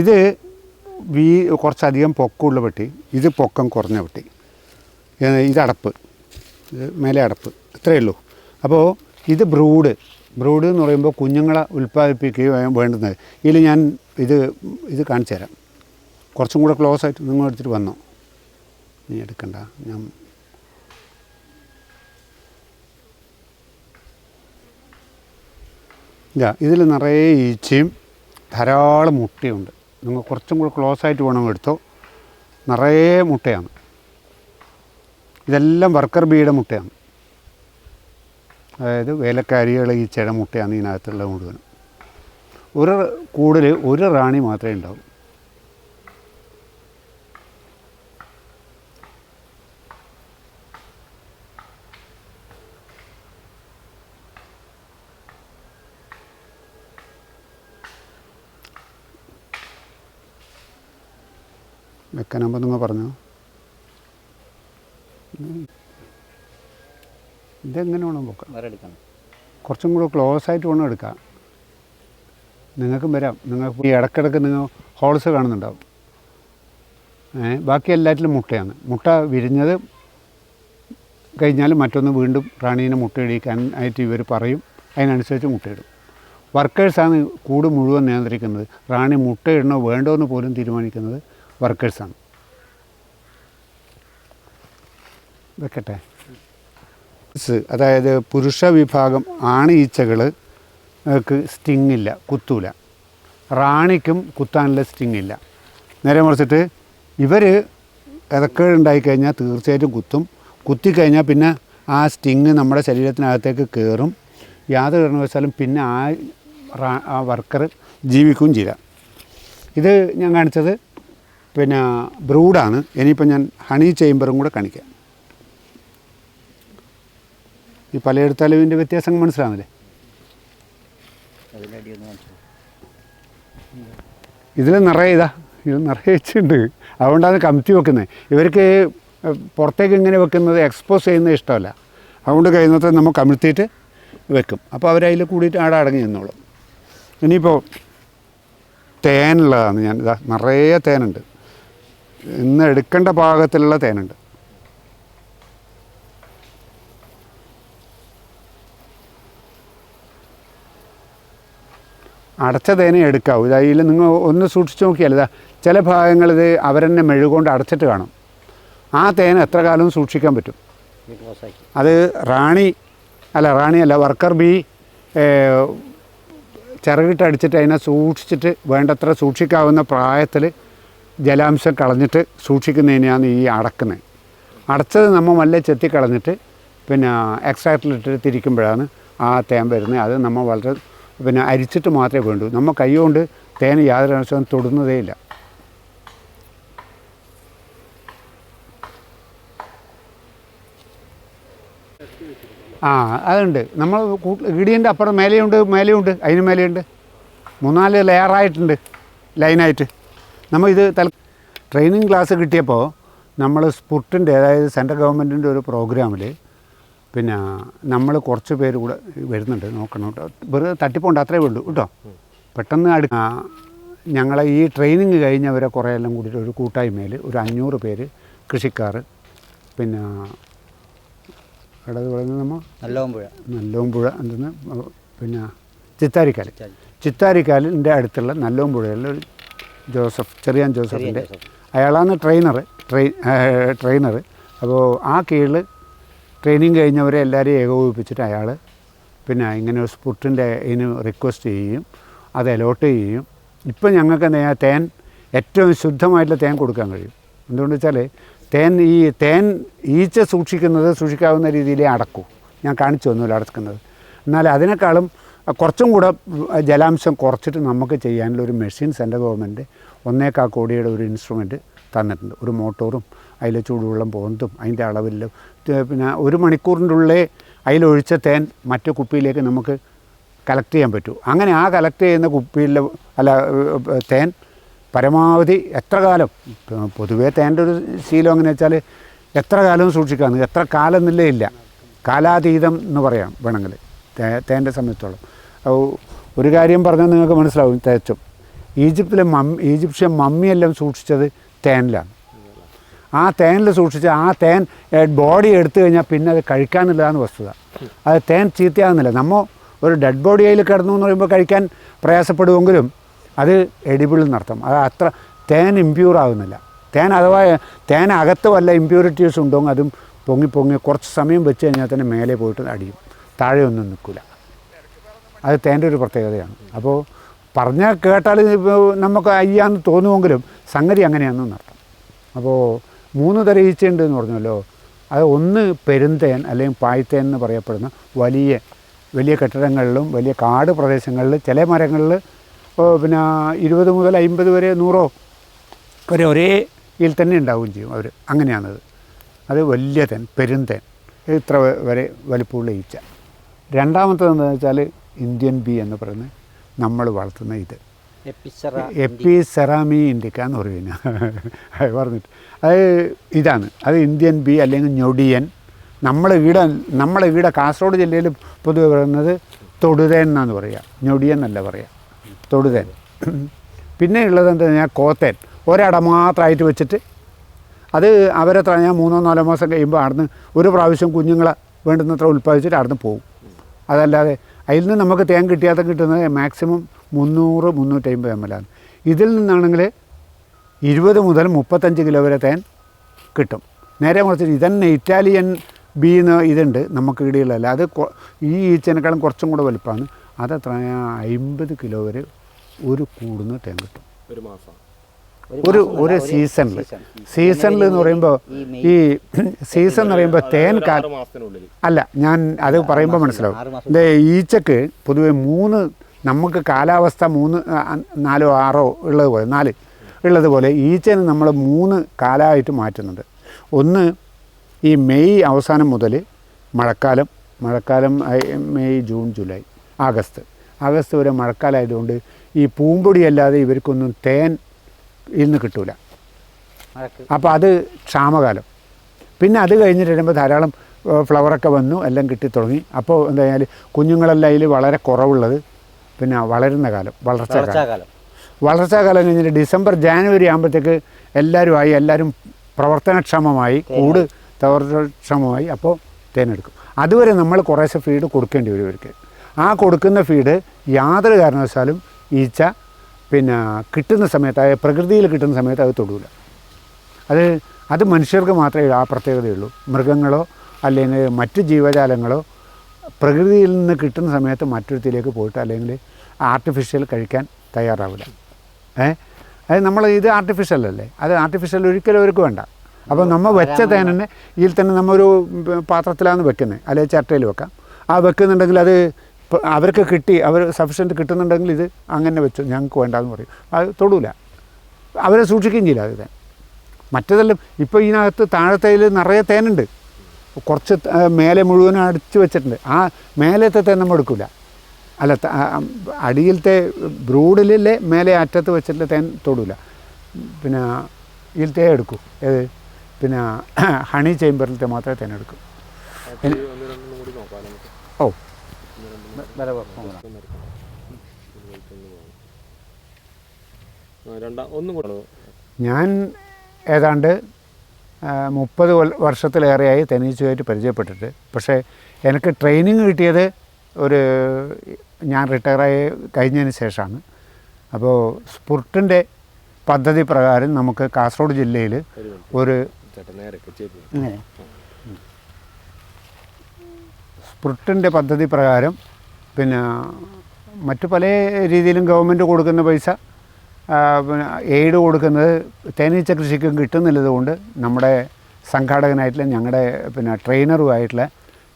ഇത് വീ കുറച്ചധികം പൊക്കമുള്ള പെട്ടി ഇത് പൊക്കം കുറഞ്ഞ പെട്ടി. ഇതടപ്പ്. ഇത് അടപ്പ് ഇത് മേലെ അടപ്പ്. ഇത്രയേ ഉള്ളൂ. അപ്പോൾ ഇത് ബ്രൂഡ്. ബ്രൂഡ് എന്ന് പറയുമ്പോൾ കുഞ്ഞുങ്ങളെ ഉൽപ്പാദിപ്പിക്കുകയും വേണ്ടുന്നത്. ഇതിൽ ഞാൻ ഇത് ഇത് കാണിച്ചു തരാം. കുറച്ചും കൂടെ ക്ലോസ് ആയിട്ട് നിങ്ങൾ എടുത്തിട്ട് വന്നോ. നീ എടുക്കണ്ട. ഞാൻ ഇതാ ഇതിൽ നിറയെ ഈച്ചയും ധാരാളം മുട്ടയുണ്ട്. നിങ്ങൾ കുറച്ചും കൂടെ ക്ലോസ് ആയിട്ട് വേണമെങ്കിൽ എടുത്തോ. നിറയെ മുട്ടയാണ്. ഇതെല്ലാം വർക്കർ ബീയുടെ മുട്ടയാണ്. അതായത് വേലക്കാരികൾ ഈ മുട്ടയാണ് ഇതിനകത്തുള്ള മുഴുവനും. ഒരു കൂടുതൽ ഒരു റാണി മാത്രമേ ഉണ്ടാവൂ. വെക്കാനാകുമ്പോൾ നിങ്ങൾ പറഞ്ഞു? ഇതെങ്ങനെ വേണം എടുക്കണം. കുറച്ചും കൂടെ ക്ലോസ് ആയിട്ട് വേണം എടുക്കാം നിങ്ങൾക്കും വരാം. നിങ്ങൾക്ക് ഈ ഇടക്കിടക്ക് നിങ്ങൾ ഹോൾസ് കാണുന്നുണ്ടാവും. ബാക്കി എല്ലാറ്റിലും മുട്ടയാണ്. മുട്ട വിരിഞ്ഞത് കഴിഞ്ഞാൽ മറ്റൊന്ന് വീണ്ടും റാണീനെ മുട്ടയിടിക്കാൻ ആയിട്ട് ഇവർ പറയും. അതിനനുസരിച്ച് മുട്ടയിടും വർക്കേഴ്സാണ് കൂട് മുഴുവൻ നിയന്ത്രിക്കുന്നത്. റാണി മുട്ടയിടണോ വേണ്ടോ എന്ന് പോലും തീരുമാനിക്കുന്നത് വർക്കേഴ്സാണ് വെക്കട്ടെ. സ് അതായത് പുരുഷ വിഭാഗം ആണ് ഈച്ചകൾ സ്റ്റിങ് ഇല്ല കുത്തൂല. റാണിക്കും കുത്താനുള്ള സ്റ്റിങ് ഇല്ല നേരെ മറിച്ചിട്ട് ഇവർ ഇതൊക്കെ ഉണ്ടായിക്കഴിഞ്ഞാൽ തീർച്ചയായിട്ടും കുത്തും. കുത്തിക്കഴിഞ്ഞാൽ പിന്നെ ആ സ്റ്റിങ് നമ്മുടെ ശരീരത്തിനകത്തേക്ക് കയറും യാതൊരു കാരണവശാലും പിന്നെ ആ ആ വർക്കർ ജീവിക്കുകയും ചെയ്യില്ല. ഇത് ഞാൻ കാണിച്ചത് പിന്നെ ബ്രൂഡാണ്. ഇനിയിപ്പോൾ ഞാൻ ഹണി ചേമ്പറും കൂടെ കാണിക്കാം. ഈ പലയിടത്തലവിന്റെ വ്യത്യാസം മനസ്സിലാകുന്നില്ലേ അതിന്റെ അടിയൊന്ന് കാണിച്ചു ഇതിൽ നിറയെ ഇതാ ഇത് നിറയെ വെച്ചിട്ടുണ്ട്. അതുകൊണ്ടാണ് കമ്മിറ്റി വെക്കുന്നത്. ഇവർക്ക് പുറത്തേക്ക് ഇങ്ങനെ വെക്കുന്നത് എക്സ്പോസ് ചെയ്യുന്നത് ഇഷ്ടമല്ല. അതുകൊണ്ട് കഴിയുന്നത്ര നമ്മൾ കമിഴ്ത്തിയിട്ട് വെക്കും. അപ്പോൾ അവരതിൽ കൂടിയിട്ട് ആടെ അടങ്ങി നിന്നോളും. ഇനിയിപ്പോൾ തേനുള്ളതാണ് ഞാൻ ഇതാ നിറയെ തേനുണ്ട്. ഇന്ന് എടുക്കേണ്ട പാകത്തിലുള്ള തേനുണ്ട്. അടച്ച തേനെ എടുക്കാവൂ. ഇതിൽ നിങ്ങൾ ഒന്ന് സൂക്ഷിച്ച് നോക്കിയാൽ ഇതാ ചില ഭാഗങ്ങൾ ഇത് അവരെന്നെ മെഴുകൊണ്ട് അടച്ചിട്ട് കാണും. ആ തേൻ എത്ര കാലവും സൂക്ഷിക്കാൻ പറ്റും? അത് റാണി അല്ല റാണി അല്ല വർക്കർ ബി ചിറകിട്ട് അടിച്ചിട്ട് അതിനെ സൂക്ഷിച്ചിട്ട് വേണ്ടത്ര സൂക്ഷിക്കാവുന്ന പ്രായത്തിൽ ജലാംശം കളഞ്ഞിട്ട് സൂക്ഷിക്കുന്നതിനെയാണ് ഈ അടക്കുന്നത്. അടച്ചത് നമ്മൾ വല്ല ചെത്തി കളഞ്ഞിട്ട് പിന്നെ എക്സ്ട്രാക്റ്റിലിട്ട് തിരിക്കുമ്പോഴാണ് ആ തേൻ വരുന്നത്. അത് നമ്മൾ വളരെ പിന്നെ അരിച്ചിട്ട് മാത്രമേ വേണ്ടൂ. നമ്മൾ കൈ കൊണ്ട് തേൻ യാതൊരു അംശവും തൊടുന്നതേ ഇല്ല. ആ അതുണ്ട്. നമ്മൾ ഇടിയന്റെ അപ്പുറം മേലെയുണ്ട് മേലെയുണ്ട്. അതിന് മേലെയുണ്ട്. മൂന്നാൽ ലെയറായിട്ടുണ്ട് ലൈനായിട്ട്. നമ്മൾ ഇത് തൽ ട്രെയിനിങ് ക്ലാസ് കിട്ടിയപ്പോൾ നമ്മൾ സ്പുട്ടിന്റെ അതായത് സെൻട്രൽ ഗവൺമെന്റിന്റെ ഒരു പ്രോഗ്രാമിൽ പിന്നെ നമ്മൾ കുറച്ച് പേര് കൂടെ വരുന്നുണ്ട് നോക്കണം കേട്ടോ വെറുതെ തട്ടിപ്പോണ്ട് അത്രേ ഉള്ളൂ കേട്ടോ. പെട്ടെന്ന് അടു ഞങ്ങളെ ഈ ട്രെയിനിങ് കഴിഞ്ഞവരെ കുറേ എല്ലാം കൂടിയിട്ട് ഒരു കൂട്ടായ്മയിൽ ഒരു അഞ്ഞൂറ് പേര് കൃഷിക്കാർ പിന്നെ ഇടത് പറയുന്നത് നമ്മൾ? നല്ലോമ്പുഴ നല്ലോമ്പുഴ എന്തെന്ന്? പിന്നെ ചിത്താരിക്കാൽ ചിത്താരിക്കാലിന്റെ അടുത്തുള്ള നല്ലോമ്പുഴയിലെ ഒരു ജോസഫ് ചെറിയാൻ ജോസഫിന്റെ അയാളാണ് ട്രെയിനർ ട്രെയിൻ ട്രെയിനർ അപ്പോൾ ആ കീഴിൽ ട്രെയിനിങ് കഴിഞ്ഞവരെ എല്ലാവരെയും ഏകോപിപ്പിച്ചിട്ട് അയാൾ പിന്നെ ഇങ്ങനെ ഒരു സ്പുട്ടിന്റെ ഇതിന് റിക്വസ്റ്റ് ചെയ്യും അത് അലോട്ട് ചെയ്യും ഇപ്പം ഞങ്ങൾക്ക് എന്താ തേൻ ഏറ്റവും ശുദ്ധമായിട്ടുള്ള തേൻ കൊടുക്കാൻ കഴിയും. എന്തുകൊണ്ട് വെച്ചാൽ തേൻ ഈ തേൻ ഈച്ച സൂക്ഷിക്കുന്നത് സൂക്ഷിക്കാവുന്ന രീതിയിലേ അടക്കൂ. ഞാൻ കാണിച്ചു തന്നു അടക്കുന്നത്. എന്നാൽ അതിനേക്കാളും കുറച്ചും കൂടെ ജലാംശം കുറച്ചിട്ട് നമുക്ക് ചെയ്യാനുള്ള ഒരു മെഷീൻ സെൻട്രൽ ഗവൺമെന്റ് ഒന്നേക്കാ കോടിയുടെ ഒരു ഇൻസ്ട്രുമെന്റ് തന്നിട്ടുണ്ട്. ഒരു മോട്ടോറും അതിൽ ചൂടുവെള്ളം പോകുന്നതും അതിന്റെ അളവിലും. പിന്നെ ഒരു മണിക്കൂറിന്റെ ഉള്ളിൽ അതിലൊഴിച്ച തേൻ മറ്റു കുപ്പിയിലേക്ക് നമുക്ക് കളക്ട് ചെയ്യാൻ പറ്റൂ. അങ്ങനെ ആ കളക്ട് ചെയ്യുന്ന കുപ്പിയിലെ അല്ല തേൻ പരമാവധി എത്ര കാലം? പൊതുവേ തേന്റെ ഒരു ശീലം എങ്ങനെ വെച്ചാൽ എത്ര കാലവും സൂക്ഷിക്കാമെന്ന് എത്ര കാലം എന്നില്ലേ ഇല്ല. കാലാതീതം എന്ന് പറയാം വേണമെങ്കിൽ. തേ തേന്റെ സമയത്തോളം. ഒരു കാര്യം പറഞ്ഞാൽ നിങ്ങൾക്ക് മനസ്സിലാവും തേച്ചും. ഈജിപ്തിലെ മമ്മി ഈജിപ്ഷ്യൻ മമ്മിയെല്ലാം സൂക്ഷിച്ചത് തേനിലാണ്. ആ തേനിൽ സൂക്ഷിച്ച് ആ തേൻ ബോഡി എടുത്തു കഴിഞ്ഞാൽ പിന്നെ അത് കഴിക്കാനില്ലാന്ന് വസ്തുത. അത് തേൻ ചീത്തയാകുന്നില്ല നമ്മൾ ഒരു ഡെഡ് ബോഡി അതിൽ കിടന്നു എന്ന് പറയുമ്പോൾ കഴിക്കാൻ പ്രയാസപ്പെടുമെങ്കിലും അത് എഡിബിൾ നടത്തും അത് അത്ര തേൻ ഇമ്പ്യൂർ ആകുന്നില്ല തേൻ അഥവാ തേൻ അകത്ത് വല്ല ഇമ്പ്യൂരിറ്റീസ് ഉണ്ടോ അതും പൊങ്ങി പൊങ്ങി കുറച്ച് സമയം വെച്ച് കഴിഞ്ഞാൽ തന്നെ മേലെ പോയിട്ട് അടിയും. താഴെ ഒന്നും നിൽക്കില്ല അത് തേന്റെ ഒരു പ്രത്യേകതയാണ്. അപ്പോൾ പറഞ്ഞാൽ കേട്ടാൽ നമുക്ക് അയ്യാന്ന് തോന്നുമെങ്കിലും സംഗതി അങ്ങനെയാണെന്ന് നടത്തും അപ്പോൾ മൂന്ന് തരം എന്ന് പറഞ്ഞല്ലോ. അത് ഒന്ന് പെരുന്തേൻ അല്ലെങ്കിൽ പായ്ത്തേൻ എന്ന് പറയപ്പെടുന്ന വലിയ വലിയ കെട്ടിടങ്ങളിലും വലിയ കാട് പ്രദേശങ്ങളിൽ ചില മരങ്ങളിൽ പിന്നെ ഇരുപത് മുതൽ അമ്പത് വരെ നൂറോ വരെ ഒരേ ഇതിൽ തന്നെ ഉണ്ടാവുകയും ചെയ്യും അവർ. അങ്ങനെയാണത്. അത് വലിയ തേൻ പെരുന്തേൻ. ഇത്ര വരെ വലിപ്പമുള്ള ഈച്ച. രണ്ടാമത്തേത് എന്താണെന്ന് വെച്ചാൽ ഇന്ത്യൻ ബി എന്ന് പറയുന്നത് നമ്മൾ വളർത്തുന്ന ഇത്. എപ്പി സെറാമി ഇൻഡിക്ക എന്ന് പറയുന്ന. അത് പറഞ്ഞിട്ട്. അത് ഇതാണ്. അത് ഇന്ത്യൻ ബി അല്ലെങ്കിൽ ഞൊടിയൻ. നമ്മളെ ഈട നമ്മളെ ഈട കാസർഗോഡ് ജില്ലയിൽ പൊതുവെ പറയുന്നത് തൊടുതേൻ എന്നാണ് പറയുക. ഞൊടിയൻ എന്നല്ല പറയുക. തൊടുതേൻ. പിന്നെ ഉള്ളത് എന്താ ഞാൻ കോത്തേൻ. ഒരട മാത്രമായിട്ട് വെച്ചിട്ട് അത് അവരെ ഞാൻ മൂന്നോ നാലോ മാസം കഴിയുമ്പോൾ അവിടുന്ന് ഒരു പ്രാവശ്യം കുഞ്ഞുങ്ങളെ വേണ്ടുന്നത്ര ഉൽപ്പാദിച്ചിട്ട് അവിടുന്ന് പോകും അതല്ലാതെ അതിൽ നിന്ന് നമുക്ക് തേൻ കിട്ടിയാത്ത കിട്ടുന്നത് മാക്സിമം മുന്നൂറ് മുന്നൂറ്റമ്പത് എം എൽ ആണ്. ഇതിൽ നിന്നാണെങ്കിൽ ഇരുപത് മുതൽ മുപ്പത്തഞ്ച് കിലോ വരെ തേൻ കിട്ടും. നേരെ മറിച്ച് ഇതന്നെ ഇറ്റാലിയൻ ബീന്ന് ഇതുണ്ട് നമുക്ക് ഇടയിലല്ല. അത് ഈ ഈച്ചനേക്കാളും കുറച്ചും കൂടെ വലുപ്പമാണ്. അതത്ര അമ്പത് കിലോ വരെ ഒരു കൂടുന്ന തേൻ കിട്ടും. ഒരു മാസം. ഒരു ഒരു സീസണിൽ സീസണിൽ എന്ന് പറയുമ്പോൾ ഈ സീസൺ എന്ന് പറയുമ്പോൾ തേൻ കാ മാസത്തിനുള്ളിൽ. അല്ല ഞാൻ അത് പറയുമ്പോൾ മനസ്സിലാവും. ഈച്ചക്ക് പൊതുവെ മൂന്ന് നമുക്ക് കാലാവസ്ഥ മൂന്ന് നാലോ ആറോ ഉള്ളതുപോലെ നാല് ഉള്ളതുപോലെ ഈച്ചന് നമ്മൾ മൂന്ന് കാലമായിട്ട് മാറ്റുന്നുണ്ട്. ഒന്ന് ഈ മെയ് അവസാനം മുതൽ മഴക്കാലം മഴക്കാലം May June July August. August വരെ മഴക്കാലമായതുകൊണ്ട് ഈ പൂമ്പൊടി അല്ലാതെ ഇവർക്കൊന്നും തേൻ ഇന്ന് കിട്ടൂല. അപ്പോൾ അത് ക്ഷാമകാലം. പിന്നെ അത് കഴിഞ്ഞിട്ട് വരുമ്പോൾ ധാരാളം ഫ്ലവറൊക്കെ വന്നു എല്ലാം കിട്ടി തുടങ്ങി അപ്പോൾ എന്താ കഴിഞ്ഞാൽ കുഞ്ഞുങ്ങളെല്ലാം അതിൽ വളരെ കുറവുള്ളത്. പിന്നെ വളരുന്ന കാലം വളർച്ചാകാലം വളർച്ചാകാലം വളർച്ചാ കാലം കഴിഞ്ഞിട്ട് ഡിസംബർ ജാനുവരി ആകുമ്പോഴത്തേക്ക് എല്ലാവരും ആയി എല്ലാവരും പ്രവർത്തനക്ഷമമായി കൂട് പ്രവർത്തനക്ഷമമായി അപ്പോൾ തേനെടുക്കും. അതുവരെ നമ്മൾ കുറേശ്ശെ ഫീഡ് കൊടുക്കേണ്ടി വരും ഇവർക്ക് ആ കൊടുക്കുന്ന ഫീഡ് യാതൊരു കാരണവശാലും ഈച്ച പിന്നെ കിട്ടുന്ന സമയത്ത് അതായത് പ്രകൃതിയിൽ കിട്ടുന്ന സമയത്ത് അത് തൊടൂല. അത് അത് മനുഷ്യർക്ക് മാത്രമേ ആ പ്രത്യേകതയുള്ളൂ. മൃഗങ്ങളോ അല്ലെങ്കിൽ മറ്റ് ജീവജാലങ്ങളോ പ്രകൃതിയിൽ നിന്ന് കിട്ടുന്ന സമയത്ത് മറ്റൊരുത്തിലേക്ക് പോയിട്ട് അല്ലെങ്കിൽ ആർട്ടിഫിഷ്യൽ കഴിക്കാൻ തയ്യാറാവില്ല. ഏ? അത് നമ്മൾ ഇത് ആർട്ടിഫിഷ്യൽ അല്ലേ? അത് ആർട്ടിഫിഷ്യൽ ഒരിക്കലും അവർക്ക് വേണ്ട. അപ്പോൾ നമ്മൾ വെച്ച തേനെ ഇതിൽ തന്നെ നമ്മൊരു പാത്രത്തിലാണ് വെക്കുന്നത് അല്ലെങ്കിൽ ചിരട്ടയിൽ വെക്കാം. ആ വെക്കുന്നുണ്ടെങ്കിൽ അത് അവർക്ക് കിട്ടി അവർ സഫിഷ്യന്റ് കിട്ടുന്നുണ്ടെങ്കിൽ ഇത് അങ്ങനെ വെച്ചു ഞങ്ങൾക്ക് വേണ്ടാന്ന് പറയും. അത് തൊടൂല. അവരെ സൂക്ഷിക്കുകയും ചെയ്യില്ല അത് തേൻ. മറ്റതെല്ലാം ഇപ്പോൾ ഇതിനകത്ത് താഴത്തേൽ നിറയെ തേനുണ്ട്. കുറച്ച് മേലെ മുഴുവനും അടിച്ചു വെച്ചിട്ടുണ്ട്. ആ മേലത്തെ തന്നെ നമ്മൾ എടുക്കില്ല അല്ല അടിയിലത്തെ ബ്രൂഡിലെ മേലെ അറ്റത്ത് വെച്ചിട്ട് തേൻ തൊടില്ല പിന്നെ ഇതിലത്തെ എടുക്കൂ. ഏത്? പിന്നെ ഹണി ചേമ്പറിലത്തെ മാത്രമേ തേൻ എടുക്കൂ. ഓ. വില ഞാൻ ഏതാണ്ട് മുപ്പത് വർഷത്തിലേറെയായി തെനീച്ചുമായിട്ട് പരിചയപ്പെട്ടിട്ട്. പക്ഷേ എനിക്ക് ട്രെയിനിങ് കിട്ടിയത് ഒരു ഞാൻ റിട്ടയറായി കഴിഞ്ഞതിന് ശേഷമാണ്. അപ്പോൾ സ്പുർട്ടിന്റെ പദ്ധതി പ്രകാരം നമുക്ക് കാസർഗോഡ് ജില്ലയിൽ ഒരു സ്പുർട്ടിന്റെ പദ്ധതി പ്രകാരം പിന്നെ മറ്റു പല രീതിയിലും ഗവൺമെന്റ് കൊടുക്കുന്ന പൈസ എയ്ഡ് കൊടുക്കുന്നത് തേനീച്ച കൃഷിക്കും കിട്ടുന്നില്ലത് കൊണ്ട് നമ്മുടെ സംഘാടകനായിട്ടുള്ള ഞങ്ങളുടെ പിന്നെ ട്രെയിനറുമായിട്ടുള്ള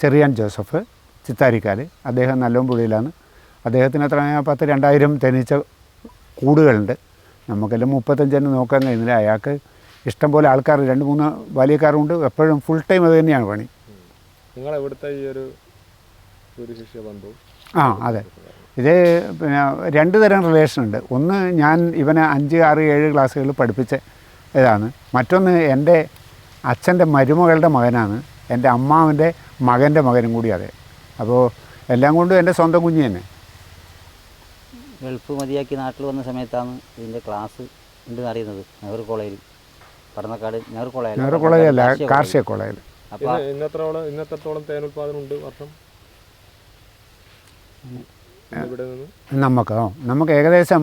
ചെറിയാൻ ജോസഫ് ചിത്താരിക്കാൽ അദ്ദേഹം നല്ലോമ്പുഴയിലാണ് അദ്ദേഹത്തിന് എത്ര പത്ത് രണ്ടായിരം തേനീച്ച കൂടുകളുണ്ട്. നമുക്കെല്ലാം മുപ്പത്തഞ്ചെണ്ണം നോക്കാൻ കഴിയുന്നില്ല അയാൾക്ക് ഇഷ്ടംപോലെ ആൾക്കാർ രണ്ട് മൂന്ന് വലിയക്കാരുണ്ട്. എപ്പോഴും ഫുൾ ടൈം അത് തന്നെയാണ് പണി. നിങ്ങൾ എവിടുത്തെ ഈ ഒരു ആ അതെ. ഇത് പിന്നെ രണ്ട് തരം റിലേഷൻ ഉണ്ട്. ഒന്ന് ഞാൻ ഇവനെ അഞ്ച് ആറ് ഏഴ് ക്ലാസ്സുകൾ പഠിപ്പിച്ച ഇതാണ്. മറ്റൊന്ന് എന്റെ അച്ഛന്റെ മരുമകളുടെ മകനാണ്. എന്റെ അമ്മാവന്റെ മകന്റെ മകനും കൂടി അതെ. അപ്പോൾ എല്ലാം കൊണ്ടും എന്റെ സ്വന്തം കുഞ്ഞ് തന്നെ. ഗൾഫ് മതിയാക്കി നാട്ടിൽ വന്ന സമയത്താണ് ഇതിന്റെ ക്ലാസ് ഉണ്ടെന്ന് അറിയുന്നത് നെഹ്റു കോളേജിൽ. പടന്നക്കാട് നെഹ്റു കോളേജ് നെഹ്റു കോളേജല്ല കാർഷിക കോളേജിൽ അപ്പോൾ ഇന്ന് ഇന്നത്രോളം ഇന്നത്രത്തോളം തേൻ ഉൽപ്പാദനം ഉണ്ട് വർഷം? നമുക്കോ നമുക്ക് ഏകദേശം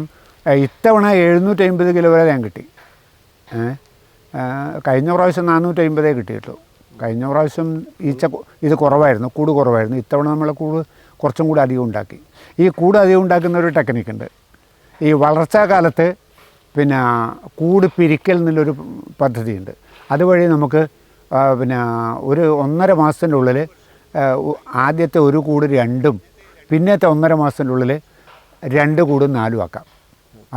ഇത്തവണ എഴുന്നൂറ്റി അമ്പത് കിലോ വരെ ഞാൻ കിട്ടി കഴിഞ്ഞ പ്രാവശ്യം നാനൂറ്റി അമ്പതേ കിട്ടിയിട്ടുള്ളൂ. കഴിഞ്ഞ പ്രാവശ്യം ഈച്ച ഇത് കുറവായിരുന്നു കൂട് കുറവായിരുന്നു. ഇത്തവണ നമ്മൾ കൂട് കുറച്ചും കൂടി അധികം ഉണ്ടാക്കി. ഈ കൂട് അധികം ഉണ്ടാക്കുന്ന ഒരു ടെക്നിക്കുണ്ട് ഈ വളർച്ചാ കാലത്ത് പിന്നെ കൂട് പിരിക്കൽ എന്നുള്ളൊരു പദ്ധതിയുണ്ട്. അതുവഴി നമുക്ക് പിന്നെ ഒരു ഒന്നര മാസത്തിന്റെ ഉള്ളിൽ ആദ്യത്തെ ഒരു കൂട് രണ്ടും പിന്നത്തെ ഒന്നര മാസത്തിന്റെ ഉള്ളിൽ രണ്ട് കൂടും നാലും ആക്കാം.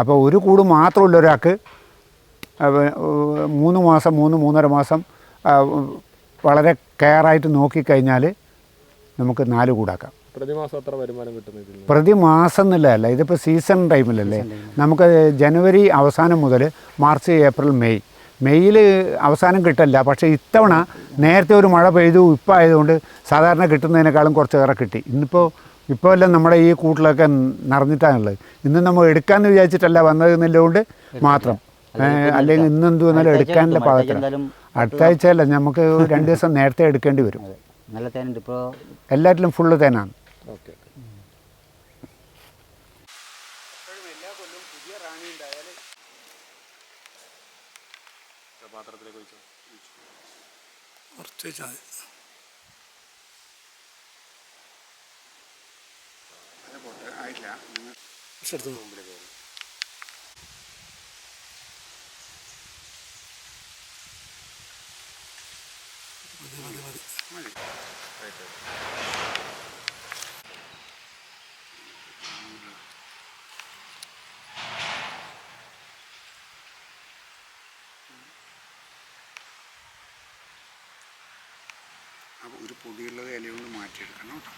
അപ്പോൾ ഒരു കൂട് മാത്രമുള്ള ഒരാൾക്ക് മൂന്ന് മാസം മൂന്ന് മൂന്നര മാസം വളരെ കെയറായിട്ട് നോക്കിക്കഴിഞ്ഞാൽ നമുക്ക് നാല് കൂടാക്കാം. പ്രതിമാസം എത്ര വരുമാനം കിട്ടുന്നു പ്രതിമാസം എന്നുള്ളതല്ല ഇതിപ്പോൾ സീസൺ ടൈമിലല്ലേ? നമുക്ക് ജനുവരി അവസാനം മുതൽ മാർച്ച് ഏപ്രിൽ മെയ്. മെയ്യിൽ അവസാനം കിട്ടില്ല പക്ഷേ ഇത്തവണ നേരത്തെ ഒരു മഴ പെയ്തു ഇപ്പം ആയതുകൊണ്ട് സാധാരണ കിട്ടുന്നതിനേക്കാളും കുറച്ച് ഏറെ കിട്ടി. ഇന്നിപ്പോൾ ഇപ്പോൾ അല്ല നമ്മുടെ ഈ കൂട്ടിലൊക്കെ നിറഞ്ഞിട്ടാണുള്ളത്. ഇന്ന് നമ്മൾ എടുക്കാമെന്ന് വിചാരിച്ചിട്ടല്ല വന്നതെന്നുള്ളതുകൊണ്ട് മാത്രം. അല്ലെങ്കിൽ ഇന്ന് എന്ത് വന്നാലും എടുക്കാനുള്ള പാകത്തിൽ അടുത്ത ആഴ്ചയല്ല നമുക്ക് രണ്ട് ദിവസം നേരത്തെ എടുക്കേണ്ടി വരും. നല്ല തേനുണ്ട് ഇപ്പോൾ എല്ലാറ്റിലും ഫുള്ള് തേനാണ്. ഓക്കെ പാത്രത്തിലേക്ക് ഒഴിച്ചോ? കുറച്ച് വെച്ചാൽ അപ്പോൾ ഒരു പൊടിയുള്ളത് മാറ്റി മാറ്റിയെടുക്കണം കേട്ടോ.